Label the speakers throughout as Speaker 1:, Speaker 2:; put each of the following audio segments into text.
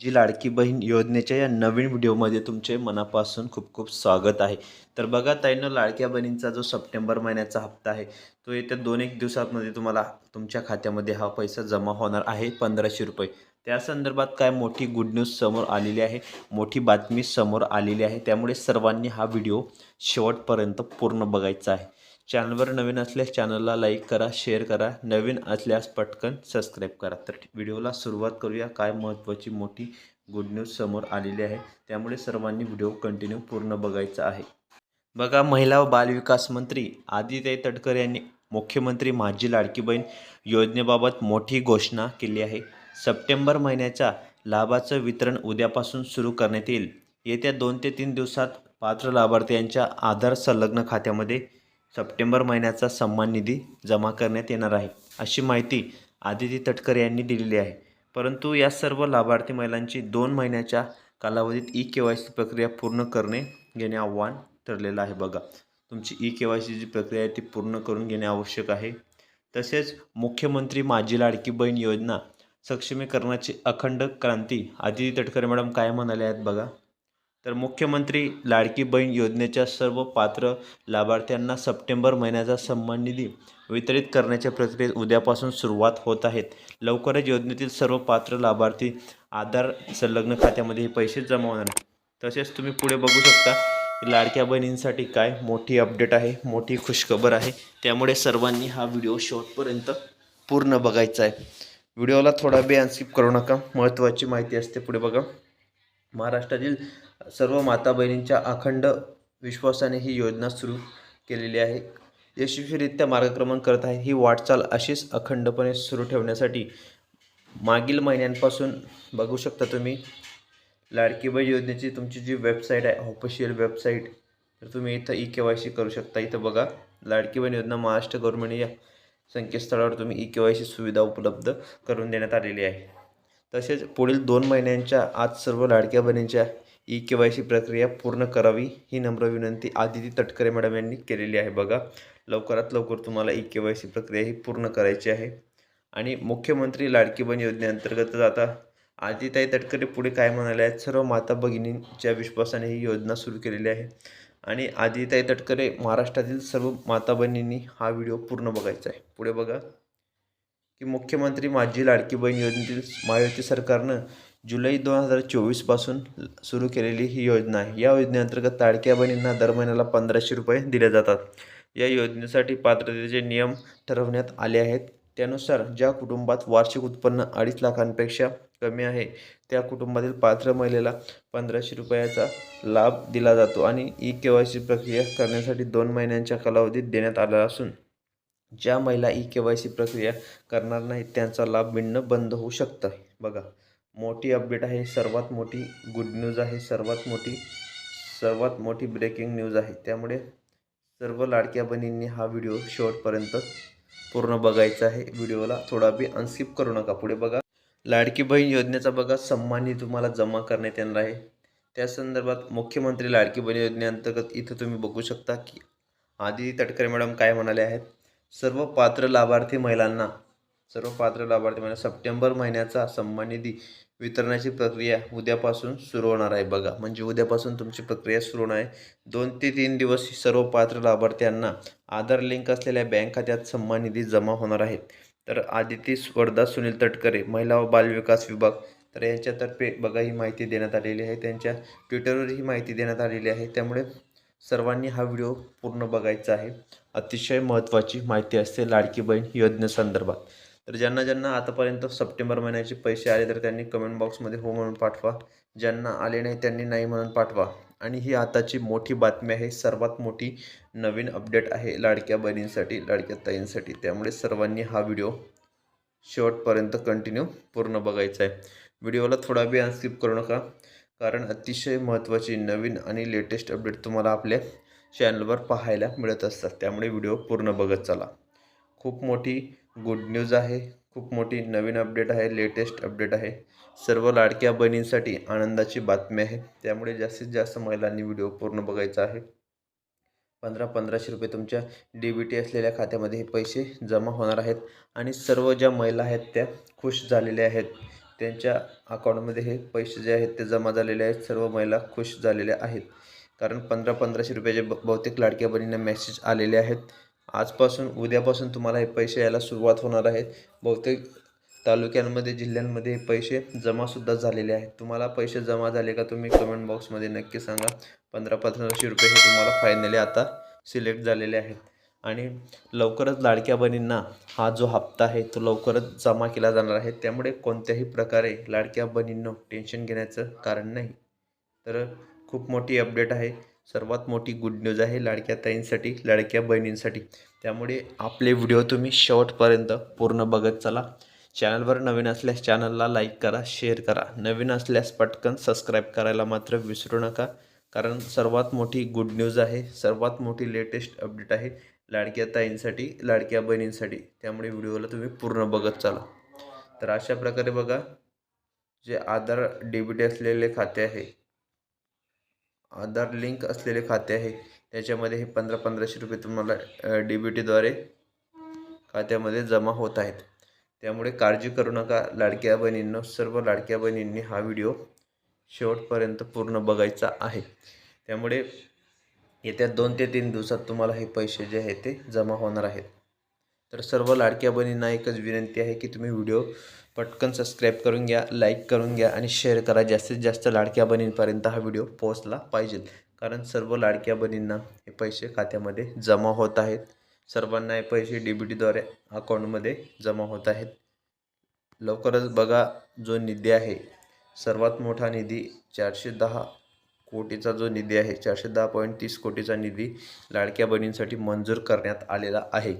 Speaker 1: जी लाडकी बहीण योजनेच्या या नवीन व्हिडिओमध्ये तुमचे मनापासून खूप खूप स्वागत आहे. तर बघा ताईनं लाडक्या बहिणींचा जो सप्टेंबर महिन्याचा हप्ता आहे तो येत्या दोन एक दिवसांमध्ये तुम्हाला तुमच्या खात्यामध्ये हा पैसा जमा होणार आहे पंधराशे रुपये. त्या संदर्भात काय मोठी गुड न्यूज समोर आलेली आहे मोठी बातमी समोर आलेली आहे. त्यामुळे सर्वांनी हा व्हिडिओ शेवटपर्यंत पूर्ण बघायचा आहे. चॅनलवर नवीन असल्यास चॅनलला लाईक करा शेअर करा. नवीन असल्यास पटकन सबस्क्राईब करा. तर व्हिडिओला सुरुवात करूया. काय महत्त्वाची मोठी गुड न्यूज समोर आलेली आहे. त्यामुळे सर्वांनी व्हिडिओ कंटिन्यू पूर्ण बघायचा आहे. बघा महिला व बालविकास मंत्री आदित्य तटकर यांनी मुख्यमंत्री माझी लाडकी बहीण योजनेबाबत मोठी घोषणा केली आहे. सप्टेंबर महिन्याच्या लाभाचं वितरण उद्यापासून सुरू करण्यात येईल. येत्या दोन ते तीन दिवसात पात्र लाभार्थी यांच्या आधार संलग्न खात्यामध्ये सप्टेंबर महिन्याचा सन्मान निधी जमा करण्यात येणार आहे अशी माहिती आदिती तटकरे यांनी दिलेली आहे. परंतु या सर्व लाभार्थी महिलांची दोन महिन्याच्या कालावधीत ई के वाय सी प्रक्रिया पूर्ण करणे घेणे आव्हान ठरलेलं आहे. बघा तुमची ई के वाय सी जी प्रक्रिया आहे ती पूर्ण करून घेणे आवश्यक आहे. तसेच मुख्यमंत्री माझी लाडकी बहीण योजना सक्षमीकरणाची अखंड क्रांती आदिती तटकरे मॅडम काय म्हणाले आहेत बघा? तर मुख्यमंत्री लाडकी बहीण योजनेच्या सर्व पात्र लाभार्थ्यांना सप्टेंबर महिन्याचा सन्मान निधी वितरित करण्याच्या प्रक्रियेत उद्यापासून सुरुवात होत आहेत लवकरच योजनेतील सर्व पात्र लाभार्थी आधार संलग्न खात्यामध्ये हे पैसे जमा होणार तसेच तुम्ही पुढे बघू शकता लाडक्या बहिणींसाठी काय मोठी अपडेट आहे मोठी खुशखबर आहे. त्यामुळे सर्वांनी हा व्हिडिओ शेवटपर्यंत पूर्ण बघायचा आहे. व्हिडिओला थोडा बे अनस्किप करू नका. महत्त्वाची माहिती असते पुढे बघा. महाराष्ट्रातील सर्व माता बहिणींच्या अखंड विश्वासाने ही योजना सुरू केलेली आहे. यशस्वीरित्या मार्गक्रमण करत आहे. ही वाटचाल अशीच अखंडपणे सुरू ठेवण्यासाठी मागील महिन्यांपासून बघू शकता तुम्ही. लाडकी योजनेची तुमची जी वेबसाईट आहे ऑफिशियल वेबसाईट तर तुम्ही इथं ई के वाय सी करू शकता. इथं बघा लाडकी बहीण योजना महाराष्ट्र गव्हर्नमेंट या संकेतस्थळावर तुम्ही ई के वाय सी सुविधा उपलब्ध करून देण्यात आलेली आहे. तसेच पुढील दोन महिन्यांच्या आज सर्व लाडक्या बहिणींच्या ई के वाय सी प्रक्रिया पूर्ण करावी ही नम्र विनंती आदिती तटकरे मॅडम यांनी केलेली आहे. बघा लवकरात लवकर तुम्हाला ई के वाय सी प्रक्रिया ही पूर्ण करायची आहे. आणि मुख्यमंत्री लाडकी बन योजनेअंतर्गतच आता आदिताई तटकरे पुढे काय म्हणाले आहेत? सर्व माता भगिनींच्या विश्वासाने ही योजना सुरू केलेली आहे. आणि आदिताई तटकरे महाराष्ट्रातील सर्व माता बहिणींनी हा व्हिडिओ पूर्ण बघायचा आहे. पुढे बघा की मुख्यमंत्री माझी लाडकी बहीण योजनेतील महायुती सरकारनं जुलै दोन हजार चोवीसपासून सुरू केलेली ही योजना आहे. या योजनेअंतर्गत लाडक्या बहिणींना दर महिन्याला पंधराशे रुपये दिले जातात. या योजनेसाठी पात्रतेचे नियम ठरवण्यात आले आहेत. त्यानुसार ज्या कुटुंबात वार्षिक उत्पन्न अडीच लाखांपेक्षा कमी आहे त्या कुटुंबातील पात्र महिलेला पंधराशे रुपयाचा लाभ दिला जातो आणि ई के वाय सी प्रक्रिया करण्यासाठी दोन महिन्यांच्या कालावधीत देण्यात आला असून ज्या महिला ई के वाय सी प्रक्रिया करणार नाहीत त्यांचा लाभ मिळणं बंद होऊ शकतं. बघा मोठी अपडेट आहे. सर्वात मोठी गुड न्यूज आहे. सर्वात मोठी सर्वात मोठी ब्रेकिंग न्यूज आहे. त्यामुळे सर्व लाडक्या बहिणींनी हा व्हिडिओ शेवटपर्यंत पूर्ण बघायचा आहे. व्हिडिओला थोडा बी अनस्किप करू नका. पुढे बघा. लाडकी बहीण योजनेचा बघा. सन्मानही तुम्हाला जमा करण्यात येणार आहे. त्या संदर्भात मुख्यमंत्री लाडकी बहीण योजनेअंतर्गत इथं तुम्ही बघू शकता की आदिती तटकरे मॅडम काय म्हणाले आहेत? सर्व पात्र लाभार्थी महिलांना सर्व पात्र लाभार्थी म्हणजे सप्टेंबर महिन्याचा सन्मान निधी वितरणाची प्रक्रिया उद्यापासून सुरू होणार आहे. बघा म्हणजे उद्यापासून तुमची प्रक्रिया सुरू होणार आहे. दोन ते तीन दिवस सर्व पात्र लाभार्थ्यांना आधार लिंक असलेल्या बँक खात्यात सन्मान निधी जमा होणार आहेत. तर आदिती स्पर्धा सुनील तटकरे महिला व बालविकास विभाग तर यांच्यातर्फे बघा ही माहिती देण्यात आलेली आहे. त्यांच्या ट्विटरवर ही माहिती देण्यात आलेली आहे. त्यामुळे सर्वांनी हा व्हिडिओ पूर्ण बघायचा आहे. अतिशय महत्त्वाची माहिती असते लाडकी बहीण योजनेसंदर्भात. तर ज्यांना ज्यांना आतापर्यंत सप्टेंबर महिन्याचे पैसे आले तर त्यांनी कमेंट बॉक्समध्ये हो म्हणून पाठवा. ज्यांना आले नाही त्यांनी नाही म्हणून पाठवा. आणि ही आताची मोठी बातमी आहे. सर्वात मोठी नवीन अपडेट आहे लाडक्या बहिणींसाठी लाडक्या ताईंसाठी. त्यामुळे सर्वांनी हा व्हिडिओ शेवटपर्यंत कंटिन्यू पूर्ण बघायचा आहे. व्हिडिओला थोडा बी अनस्किप करू नका कारण अतिशय महत्त्वाची नवीन आणि लेटेस्ट अपडेट तुम्हाला आपल्या चॅनलवर पाहायला मिळत असतात. त्यामुळे व्हिडिओ पूर्ण बघत चला. खूप मोठी गुड न्यूज आहे. खूप मोठी नवीन अपडेट आहे लेटेस्ट अपडेट आहे. सर्व लाडक्या बहिणींसाठी आनंदाची बातमी आहे. त्यामुळे जास्तीत जास्त महिलांनी व्हिडिओ पूर्ण बघायचा आहे. पंधरा पंधराशे रुपये तुमच्या डी बी टी असलेल्या खात्यामध्ये हे पैसे जमा होणार आहेत. आणि सर्व ज्या महिला आहेत त्या खुश झालेल्या आहेत. त्यांच्या अकाउंटमध्ये हे पैसे जे आहेत ते जमा झालेले आहेत. सर्व महिला खुश झालेल्या आहेत. कारण पंधरा पंधराशे रुपयाचे ब बहुतेक लाडक्या बहिणींना मेसेज आलेले आहेत. आजपासून उद्यापासून तुम्हाला हे पैसे यायला सुरुवात होणार आहे बहुतेक तालुक्यांमध्ये जिल्ह्यांमध्ये पैसे जमासुद्धा झालेले आहेत. तुम्हाला पैसे जमा झाले का तुम्ही कमेंट बॉक्समध्ये नक्की सांगा. पंधरा पंधराशे रुपये हे तुम्हाला फायनली आता सिलेक्ट झालेले आहेत. आणि लवकरच लाडक्या बहिणींना हा जो हप्ता आहे तो लवकरच जमा केला जाणार आहे. त्यामुळे कोणत्याही प्रकारे लाडक्या बहिणींना टेन्शन घेण्याचं कारण नाही. तर खूप मोठी अपडेट आहे. सर्वात मोठी गुड न्यूज आहे लाडक्या ताईंसाठी लाडक्या बहिणींसाठी. त्यामुळे आपले व्हिडिओ तुम्ही शेवटपर्यंत पूर्ण बघत चला. चॅनलवर नवीन असल्यास चॅनलला लाईक करा शेअर करा. नवीन असल्यास पटकन सबस्क्राईब करायला मात्र विसरू नका. कारण सर्वात मोठी गुड न्यूज आहे सर्वात मोठी लेटेस्ट अपडेट आहे लाडक्या ताईंसाठी लाडक्या बहिणींसाठी. त्यामुळे व्हिडिओला तुम्ही पूर्ण बघत चला. तर अशा प्रकारे बघा जे आधार डेबिट असलेले खाते आहे आधार लिंक असलेले खाते आहे. त्याच्यामध्ये हे पंधरा पंधराशे रुपये तुम्हाला डी बी टीद्वारे खात्यामध्ये जमा होत आहेत. त्यामुळे काळजी करू नका लाडक्या बहिणींनो. सर्व लाडक्या बहिणींनी हा व्हिडिओ शेवटपर्यंत पूर्ण बघायचा आहे. त्यामुळे येत्या दोन ते तीन दिवसात तुम्हाला हे पैसे जे आहे ते जमा होणार आहेत. तर सर्व लाडक्या बहिणींना एकच विनंती आहे की तुम्ही व्हिडिओ पटकन सबस्क्राईब करून घ्या लाईक करून घ्या आणि शेअर करा. जास्तीत जास्त लाडक्या बहिणींपर्यंत हा व्हिडिओ पोहोचला पाहिजे. कारण सर्व लाडक्या बहिणींना हे पैसे खात्यामध्ये जमा होत आहेत. सर्वांना हे पैसे डी बी टीद्वारे अकाउंटमध्ये जमा होत आहेत. लवकरच बघा जो निधी आहे. सर्वात मोठा निधी चारशे दहा कोटीचा जो निधी आहे चारशे दहा पॉईंट तीस कोटीचा निधी लाडक्या बहिणींसाठी मंजूर करण्यात आलेला आहे.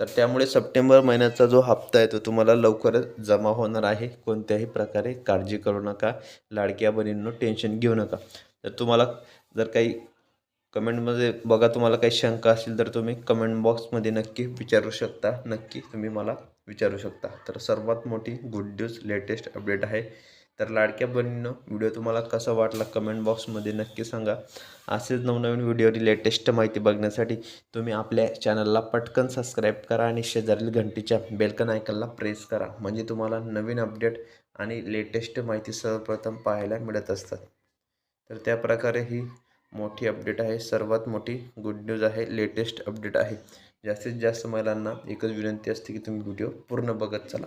Speaker 1: तर त्यामुळे सप्टेंबर महिन्याचा जो हप्ता आहे तो तुम्हाला लवकरच जमा होणार आहे. कोणत्याही प्रकारे काळजी करू नका. लाडक्या बहिणींनो टेन्शन घेऊ नका. तर तुम्हाला जर काही कमेंटमध्ये बघा तुम्हाला काही शंका असतील तर तुम्ही कमेंट बॉक्समध्ये नक्की विचारू शकता. नक्की तुम्ही मला विचारू शकता. तर सर्वात मोठी गुड न्यूज लेटेस्ट अपडेट आहे. तर लाडक्या बहिणीनं व्हिडिओ तुम्हाला कसा वाटला कमेंट बॉक्समध्ये नक्की सांगा. असेच नवनवीन व्हिडिओवरील लेटेस्ट माहिती बघण्यासाठी तुम्ही आपल्या चॅनलला पटकन सबस्क्राईब करा आणि शेजारील घंटीच्या बेलकन आयकनला प्रेस करा. म्हणजे तुम्हाला नवीन अपडेट आणि लेटेस्ट माहिती सर्वप्रथम पाहायला मिळत असतात. तर त्या प्रकारे ही मोठी अपडेट आहे. सर्वात मोठी गुड न्यूज आहे लेटेस्ट अपडेट आहे. जास्तीत जास्त महिलांना एकच विनंती असते की तुम्ही व्हिडिओ पूर्ण बघत चला.